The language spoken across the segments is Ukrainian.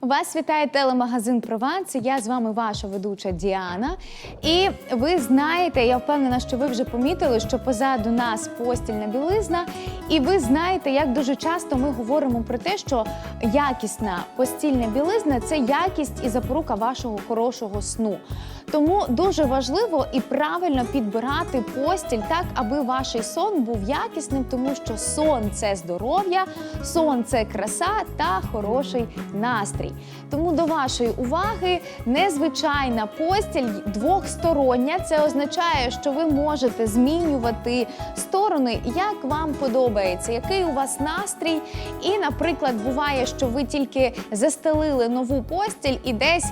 Вас вітає телемагазин Прованс. Я з вами ваша ведуча Діана. І ви знаєте, я впевнена, що ви вже помітили, що позаду нас постільна білизна. І ви знаєте, як дуже часто ми говоримо про те, що якісна постільна білизна це якість і запорука вашого хорошого сну. Тому дуже важливо і правильно підбирати постіль так, аби ваш сон був якісним, тому що сон це здоров'я, сон це краса та хороший настрій. Тому до вашої уваги незвичайна постіль двохстороння. Це означає, що ви можете змінювати сторони, як вам подобається, який у вас настрій. І, наприклад, буває, що ви тільки застелили нову постіль і десь,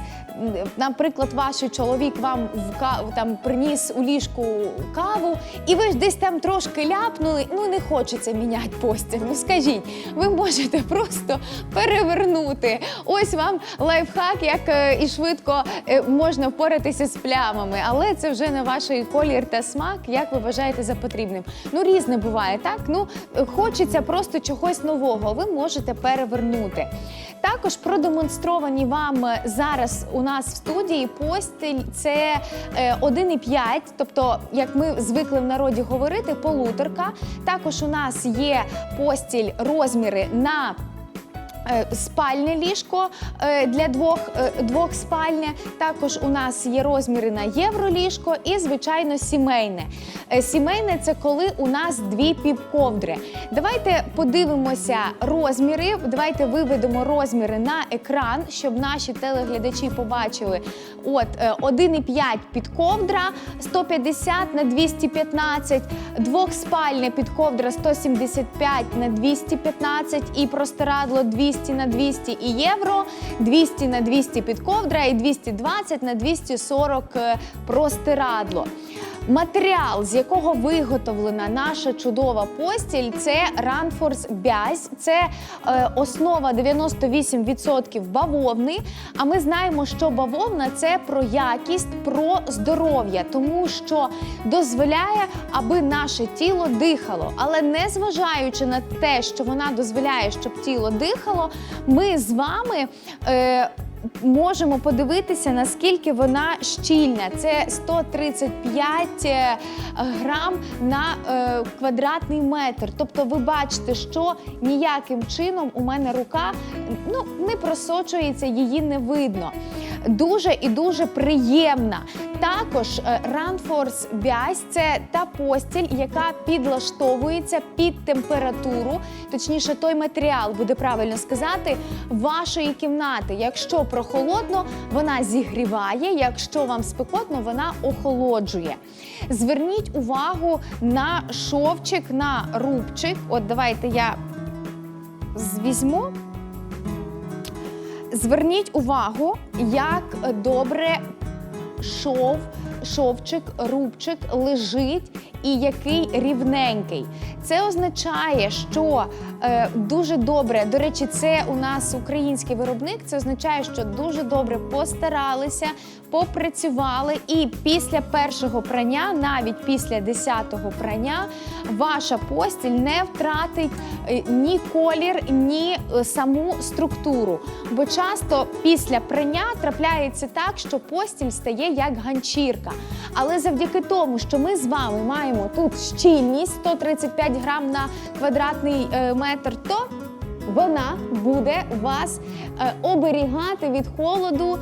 наприклад, ваш чоловік вам в ка- там приніс у ліжку каву, і ви ж десь там трошки ляпнули. Ну не хочеться міняти постіль. Ну скажіть, ви можете просто перевернути. Ось вам лайфхак, як е, і швидко е, можна впоратися з плямами, але це вже на ваш колір та смак, як ви вважаєте за потрібним. Ну різне буває, так? Ну хочеться просто чогось нового. Ви можете перевернути. Також продемонстровані вам зараз у нас в студії постіль це е, 1,5, тобто, як ми звикли в народі говорити, полуторка. Також у нас є постіль розміри на е, Спальне ліжко е, для двох, е, двохспальне. Також у нас є розміри на євроліжко і, звичайно, сімейне. Е, Сімейне це коли у нас дві півковдри. Давайте подивимося розміри. Давайте виведемо розміри на екран, щоб наші телеглядачі побачили. От е, 1,5 підковдра, 150 на 215, двохспальне підковдра 175 на 215 і простирадло 200 на 200 і євро, 200 на 200 підковдра і 220 на 240 е, простирадло. Матеріал, з якого виготовлена наша чудова постіль, це Ранфорс Бязь. Це е, основа 98% бавовни. А ми знаємо, що бавовна це про якість, про здоров'я, тому що дозволяє, аби наше тіло дихало. Але не зважаючи на те, що вона дозволяє, щоб тіло дихало, ми з вами. Е, Можемо подивитися, наскільки вона щільна. Це 135 е, грам на е, квадратний метр. Тобто, ви бачите, що ніяким чином у мене рука ну, не просочується, її не видно. Дуже і дуже приємна. Також е, Runforce Бязь – це та постіль, яка підлаштовується під температуру, точніше, той матеріал буде правильно сказати, вашої кімнати. Якщо прохолодно, вона зігріває, якщо вам спекотно, вона охолоджує. Зверніть увагу на шовчик, на рубчик. От давайте я візьму. Зверніть увагу, як добре шов, шовчик, рубчик лежить і який рівненький. Це означає, що е, дуже добре, до речі, це у нас український виробник. Це означає, що дуже добре постаралися, попрацювали, і після першого прання, навіть після десятого прання, ваша постіль не втратить е, ні колір, ні е, саму структуру. Бо часто після прання трапляється так, що постіль стає як ганчірка. Але завдяки тому, що ми з вами маємо тут щільність 135 грам на квадратний е, метр, то вона буде вас е, оберігати від холоду.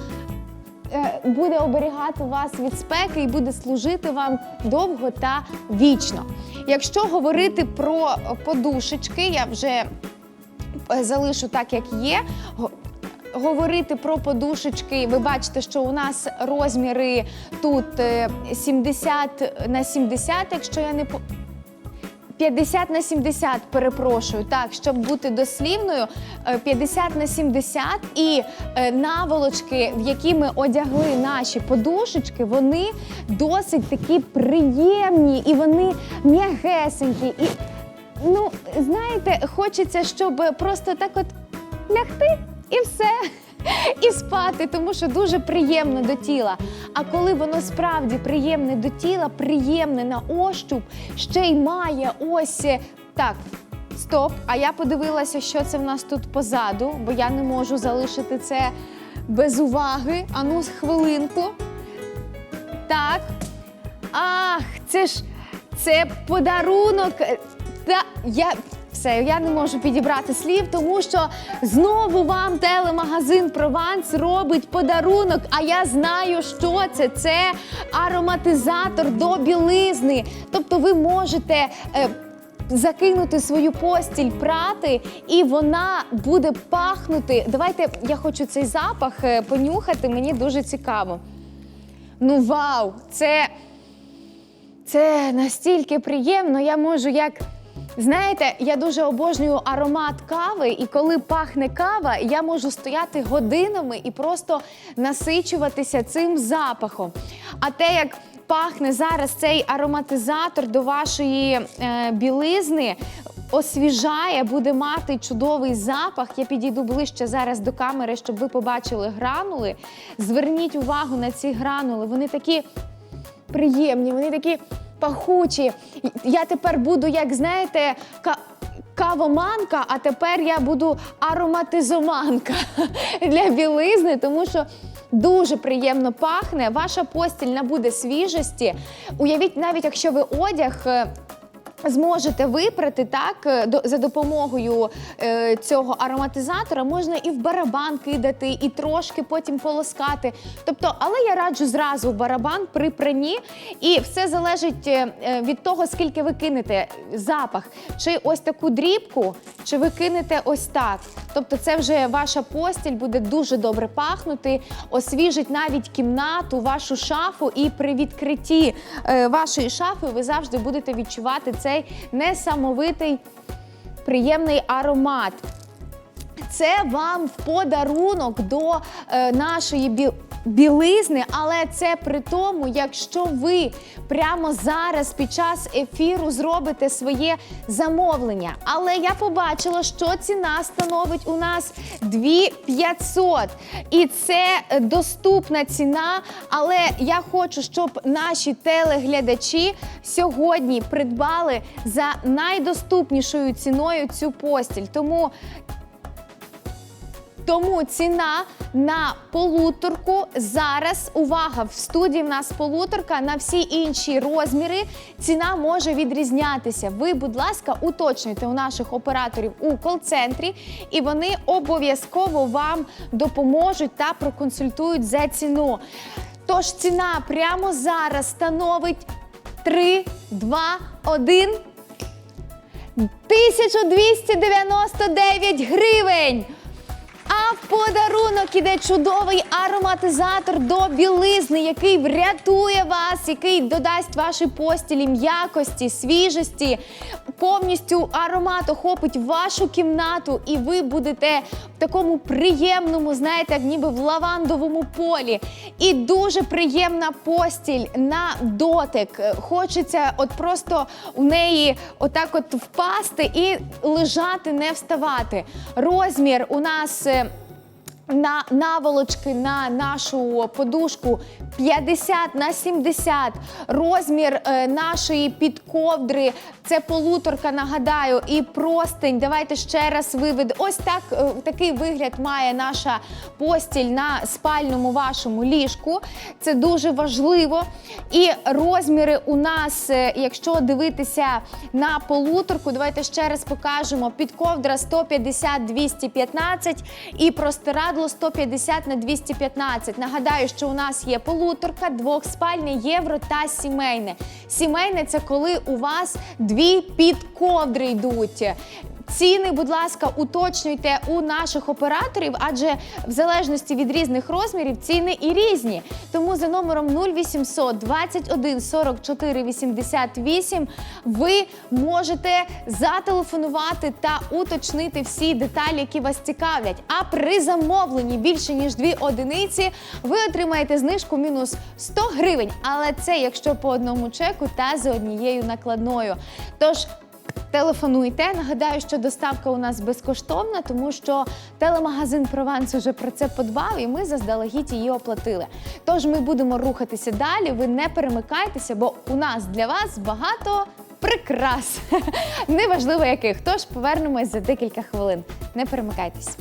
е, Буде оберігати вас від спеки і буде служити вам довго та вічно. Якщо говорити про подушечки, я вже залишу так, як є. Го- Говорити про подушечки, ви бачите, що у нас розміри тут е, 70 на 70, якщо я не по. 50 на 70, перепрошую, так, щоб бути дослівною, е, 50 на 70 і е, наволочки, в які ми одягли наші подушечки, вони досить такі приємні і вони м'ягесенькі. І, ну, знаєте, хочеться, щоб просто так от лягти і все. І спати, тому що дуже приємно до тіла. А коли воно справді приємне до тіла, приємне на ощуп, ще й має ось е, так. Стоп, а я подивилася, що це в нас тут позаду, бо я не можу залишити це без уваги. Ану, з хвилинку. Так. Ах, це ж це подарунок. Е, Та я все, я не можу підібрати слів, тому що знову вам телемагазин Прованс робить подарунок. А я знаю, що це. Це ароматизатор до білизни. Тобто, ви можете. Е, Закинути свою постіль прати, і вона буде пахнути. Давайте я хочу цей запах е, понюхати. Мені дуже цікаво. Ну, вау! Це, це настільки приємно. Я можу як. Знаєте, я дуже обожнюю аромат кави, і коли пахне кава, я можу стояти годинами і просто насичуватися цим запахом. А те, як пахне зараз цей ароматизатор до вашої е, білизни, освіжає, буде мати чудовий запах. Я підійду ближче зараз до камери, щоб ви побачили гранули. Зверніть увагу на ці гранули. Вони такі приємні, вони такі пахучі. Я тепер буду, як знаєте, ка- кавоманка, а тепер я буду ароматизоманка для білизни, тому що. Дуже приємно пахне, ваша постіль набуде свіжості. Уявіть, навіть якщо ви одяг е, зможете випрати так е, за допомогою е, цього ароматизатора, можна і в барабан кидати, і трошки потім полоскати. Тобто, але я раджу зразу в барабан при пранні, і все залежить е, від того, скільки ви кинете запах, чи ось таку дрібку, чи ви кинете ось так. Тобто, це вже ваша постіль буде дуже добре пахнути, освіжить навіть кімнату, вашу шафу, і при відкритті вашої шафи ви завжди будете відчувати цей несамовитий приємний аромат. Це вам в подарунок до е, нашої білизни, але це при тому, якщо ви прямо зараз під час ефіру зробите своє замовлення. Але я побачила, що ціна становить у нас 2500. І це доступна ціна. Але я хочу, щоб наші телеглядачі сьогодні придбали за найдоступнішою ціною цю постіль. Тому тому ціна на полуторку зараз. Увага! В студії в нас полуторка на всі інші розміри. Ціна може відрізнятися. Ви, будь ласка, уточнюйте у наших операторів у кол-центрі, і вони обов'язково вам допоможуть та проконсультують за ціну. Тож ціна прямо зараз становить 3, 2, 1. 1299 гривень. В подарунок іде чудовий ароматизатор до білизни, який врятує вас, який додасть вашій постілі м'якості, свіжості, повністю аромат охопить вашу кімнату, і ви будете в такому приємному, знаєте, як ніби в лавандовому полі. І дуже приємна постіль на дотик. Хочеться от просто у неї отак от впасти і лежати, не вставати. Розмір у нас. На наволочки на нашу подушку 50 на 70. Розмір е, нашої підковдри це полуторка, нагадаю, і простень. Давайте ще раз виведу. Ось так е, такий вигляд має наша постіль на спальному вашому ліжку. Це дуже важливо. І розміри у нас, е, якщо дивитися на полуторку, давайте ще раз покажемо. Підковдра 150-215 і простирадло 150 на 215. Нагадаю, що у нас є полуторка, двохспальне, євро та сімейне. Сімейне це коли у вас дві підковдри йдуть. Ціни, будь ласка, уточнюйте у наших операторів, адже в залежності від різних розмірів ціни і різні. Тому за номером 0800 21 44 88 ви можете зателефонувати та уточнити всі деталі, які вас цікавлять. А при замовленні більше ніж дві одиниці ви отримаєте знижку мінус 100 гривень. Але це якщо по одному чеку та за однією накладною. Тож Телефонуйте. Нагадаю, що доставка у нас безкоштовна, тому що телемагазин Прованс уже про це подбав, і ми заздалегідь її оплатили. Тож ми будемо рухатися далі. Ви не перемикайтеся, бо у нас для вас багато прикрас. Неважливо яких. Тож повернемось за декілька хвилин. Не перемикайтесь.